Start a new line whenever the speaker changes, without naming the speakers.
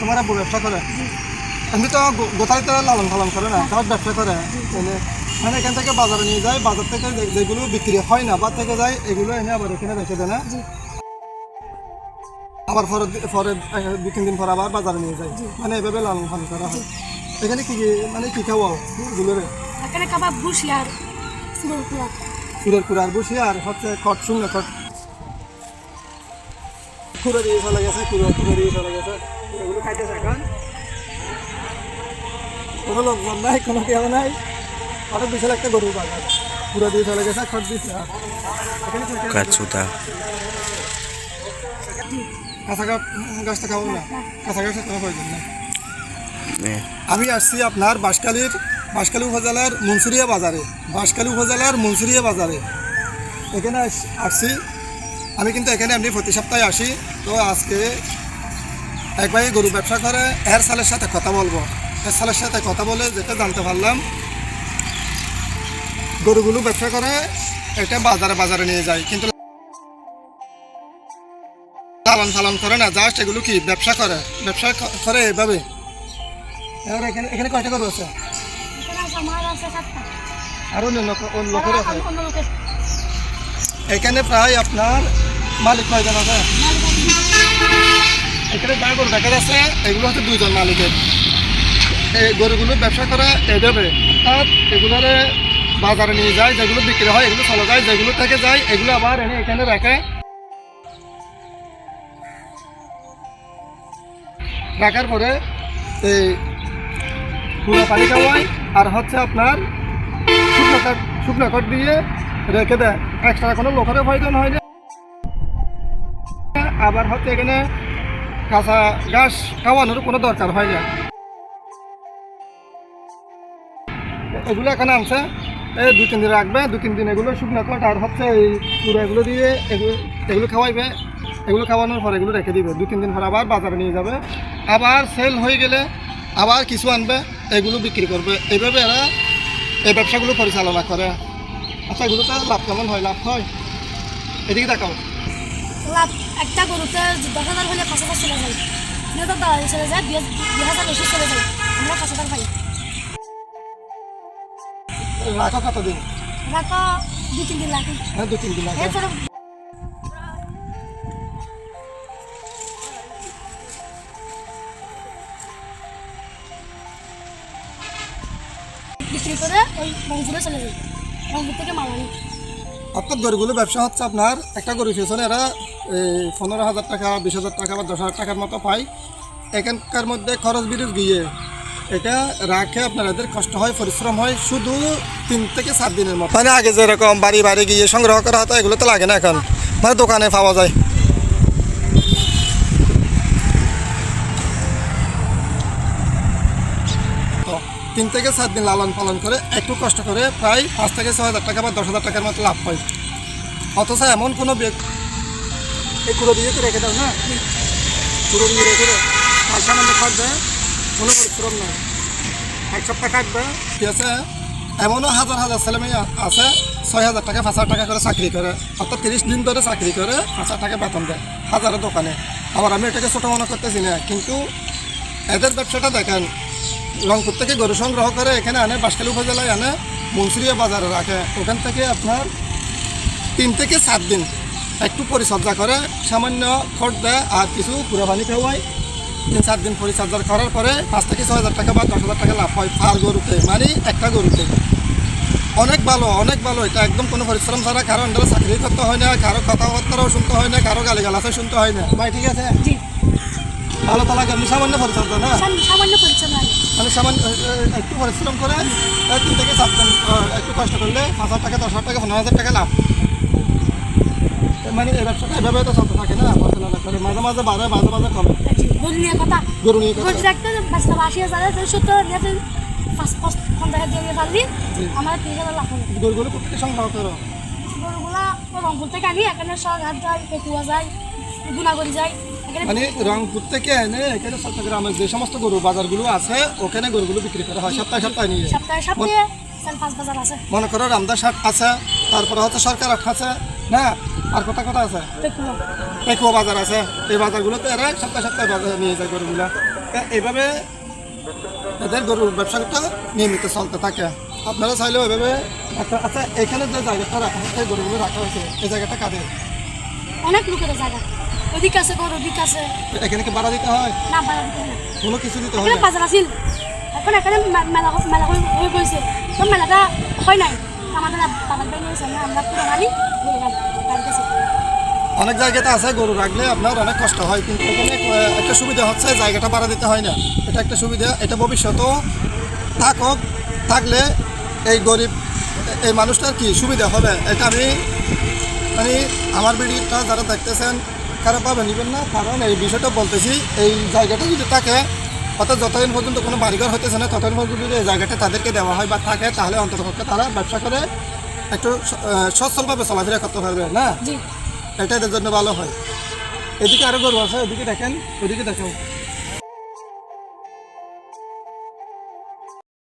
তোমার আব্বু ব্যবসা করে। এমনি তো গোতালিতে লালন পালন করে না তার ব্যবসা করে। মানে এখান থেকে বাজারে নিয়ে যায় বাজার থেকে যেগুলো বিক্রি হয় না বা থেকে যায় এগুলো এনে আবার এখানে রেখে দেয় না। আবার পরে পরে দু তিন দিন পর আবার বাজারে নিয়ে যায়। মানে এভাবে লালন পালন করা হয়। এখানে কি কি মানে কি খাওয়াও এগুলোরে?
এখানে কাবাব বুসি আর সুরের কুয়া
চুরের কুড়ার বসি আর হচ্ছে খট শুকনো খট। খুঁড়ো দিয়ে চলে গেছে কুড়ো খুঁড়ো দিয়ে চলে গেছে। এগুলো খাইতেছে এখন। কোনো লোকজন নাই কোনো কেউ নাই। অনেক বিশাল একটা গরুর বাগান পুরো দিয়ে চলে গেছে দিচ্ছে
কাচুতা
কাঁচা গাছ। গাছটা খাব না। কাঁচা গাছের কোনো প্রয়োজন নেই। আমি আসছি আপনার বাঁশখালীর বাঁশখালী উপজেলার মনসুরিয়া বাজারে। বাঁশখালী উপজেলার মনসুরিয়া বাজারে। এখানে আসছি। আমি কিন্তু এখানে এমনি প্রতি সপ্তাহে আসি। তো আজকে এক ভাই গরু ব্যবসা করে, এর সালের সাথে কথা বলব। এর সালের সাথে কথা বলে যেটা জানতে পারলাম, গরুগুলো ব্যবসা করে, এটা বাজারে বাজারে নিয়ে যায়। কিন্তু লালন পালন করে না, জাস্ট এগুলো কি ব্যবসা করে? ব্যবসা করে এভাবে? এখানে এখানে কয়টা গরু আছে?
এখানে আছে আমার আছে সাতটা
আরও অন্য লোক- অন্য লোকের আছে? এখানে প্রায় আপনার মালিক কয়জন আছে? এখানে গরু দেখা যাচ্ছে, এগুলো হচ্ছে দুইজন মালিকের। এই গরুগুলো ব্যবসা করে এভাবে অর্থাৎ এগুলোরে বাজারে নিয়ে যায়, যেগুলো বিক্রি হয়, এগুলো চলে যায়, যেগুলো থেকে যায়, এগুলো আবার এনে এখানে রাখে। রাখার পরে এই পুরো পানি খাওয়ায় আর হচ্ছে আপনার শুকনো কাঠ শুকনো কাঠ দিয়ে রেখে দেয়। এক্সট্রা কোনো লোকেরও প্রয়োজন হয় না আবার হচ্ছে এখানে কাঁচা ঘাস খাওয়ানোর কোনো দরকার হয় না। এগুলো এখানে আনছে। এই দু তিন দিন রাখবে দু তিন দিন এগুলো শুকনো কাঠ আর হচ্ছে, এই পুরো এগুলো দিয়ে এগুলো এগুলো খাওয়াইবে। এগুলো খাওয়ানোর পর এগুলো রেখে দিবে। দু তিন দিন পর আবার বাজারে নিয়ে যাবে। আবার সেল হয়ে গেলে আবার কিছু আনবে, এগুলো বিক্রি করবে। এইভাবে এরা এই ব্যবসাগুলো পরিচালনা করে। আচ্ছা এগুলোতে লাভ কেমন হয়? লাভ হয়? এদিকে দেখাও।
লাভ একটা গরুতে দশ হাজার হলে পাঁচ হাজার চলে যায়। দুই হাজার চলে যায় দুই হাজার- বেশি চলে যায়। আমরা পাঁচ হাজার পাই
রাখো কতদিন
রাখো দুই তিন দিন লাগে
হ্যাঁ দু তিন দিন লাগে
এরপরে বিক্রি করে ওই রংপুরে চলে যাই রংপুর থেকে মাল আনি
অর্থাৎ গরুগুলো ব্যবসা হচ্ছে আপনার একটা গরু পেছনে এরা পনেরো হাজার টাকা, বিশ হাজার টাকা বা দশ হাজার টাকার মতো পায়। এখানকার মধ্যে খরচ বিরুদ্ধ গিয়ে এটা রাখে আপনার, এদের কষ্ট হয়, পরিশ্রম হয়, শুধু তিন থেকে সাত দিনের মতো। মানে আগে যেরকম বাড়ি বাড়ি গিয়ে সংগ্রহ করা হতো, এগুলো তো লাগে না এখন। মানে দোকানে পাওয়া যায় তো তিন থেকে সাত দিন লালন পালন করে, একটু কষ্ট করে প্রায় পাঁচ থেকে ছয় হাজার টাকা বা দশ হাজার টাকার মতো লাভ হয়। অথচ এমন কোনো কুড়ো দিয়ে তো রেখে দাও না কুড়ো দিয়ে রেখে আর সামান্য খাটবে কোনো পরিশ্রম নাই। এক সপ্তাহ কাটবে ঠিক আছে? এমনও হাজার হাজার ছেলে মেয়ে আছে, ছয় হাজার টাকা, পাঁচ হাজার টাকা করে চাকরি করে, অর্থাৎ তিরিশ দিন ধরে চাকরি করে, পাঁচ হাজার টাকা বেতন দেয় হাজারের দোকানে। আবার আমি এটাকে ছোটো মনে করতেছি না, কিন্তু এদের ব্যবসাটা দেখেন রংপুর থেকে গরু সংগ্রহ করে এখানে আনে, বাঁশখালী উপজেলায় আনে, মুন্সিরিয়া বাজারে রাখে। ওখান থেকে আপনার তিন থেকে সাত দিন একটু পরিচর্যা করে, সামান্য খড় দেয় আর কিছু পুরো পানি খাওয়ায়। তিন চার দিন পরিচর্যা করার পরে পাঁচ থেকে ছয় হাজার টাকা বা দশ হাজার টাকা লাভ হয় পার গরুতে মানে একটা গরুতে। অনেক ভালো অনেক ভালো, এটা একদম কোনো পরিশ্রম ছাড়া, কারও আন্ডারে চাকরি করতে হয় না, কারও কথাবার্তাও শুনতে হয় না, কারও গালিগালাসও শুনতে হয় না। ভাই, ঠিক আছে?
জি
ভালো তালা কেমনি সামান্য পরিচর্যা না?
সামান্য লাগে
মানে সামান্য একটু পরিশ্রম করে তিন থেকে সাত একটু কষ্ট করলে পাঁচ হাজার টাকা দশ হাজার টাকা পনেরো হাজার টাকা লাভ। মানে এই ব্যবসাটা এভাবে তো চলতে থাকে না পরিচালনা করে মাঝে মাঝে বাড়ে মাঝে মাঝে কমে।
গরু নিয়ে কথা
গরু নিয়ে কথা।
গরু রাখতে বাঁচলাম আশি হাজার সত্তর নিয়ে পাঁচ পাঁচ পঞ্চাশ হাজার দিয়ে পারলি আমার তিরিশ হাজার লাভ
গরুগুলো প্রত্যেকে সংগ্রহ করো?
গরুগুলা রংপুর থেকে আনি এখানে সব হাত যায় পেকুয়া যায় গুণাগরি যায়।
মানে রংপুর থেকে এনে এখানে চট্টগ্রামের যে সমস্ত গরু বাজারগুলো আছে ওখানে গরুগুলো বিক্রি করা হয় সপ্তাহে সপ্তাহে নিয়ে। মনে করো রামদাস হাট আছে তারপরে হচ্ছে সরকার হাট আছে না? আর কোথা কোথা আছে?
পেকুয়া।
বাজার আছে। এই বাজারগুলোতে এরা সপ্তাহে সপ্তাহে বাজারে নিয়ে যায় গরুগুলা। এইভাবে এদের গরুর ব্যবসাটা নিয়মিত চলতে থাকে। আপনারা চাইলেও এভাবে একটা আচ্ছা এখানে যে জায়গাটা রাখা হয়েছে গরুগুলো রাখা হয়েছে এই জায়গাটা কাদের?
অনেক লোকের জায়গা। ওদিকে আছে গরু ওদিকে আছে
এখানে কি ভাড়া দিতে হয়?
না বাড়া দিতে হয়
কোনো কিছু দিতে হয়
বাজার আছিল। এখন এখানে মেলা মেলা হয়ে গৈছে। তো মেলাটা হয় নাই। আমাদের বাবার বাইরে হয়েছে না আমরা পুরো মানি
অনেক জায়গাতে আছে গরু রাখলে আপনার অনেক কষ্ট হয় কিন্তু এখানে একটা সুবিধা হচ্ছে জায়গাটা ভাড়া দিতে হয় না। এটা একটা সুবিধা এটা ভবিষ্যতেও থাকক থাকলে এই গরিব এই মানুষটার কি সুবিধা হবে? এটা আমি মানে আমার ভিডিওটা যারা দেখতেছেন খারাপভাবে নেবেন না কারণ এই বিষয়টা বলতেছি এই জায়গাটা যদি থাকে অর্থাৎ যতদিন পর্যন্ত কোনো বাড়িঘর হতেছে না ততদিন পর্যন্ত যদি এই জায়গাটা তাদেরকে দেওয়া হয় বা থাকে তাহলে অন্ততপক্ষে তারা ব্যবসা করে একটু সচ্ছলভাবে চলাফেরা করতে পারবে না?
জি।
এটা এদের জন্য ভালো হয়। এদিকে আরও গরু আছে ওদিকে দেখেন ওদিকে দেখেন।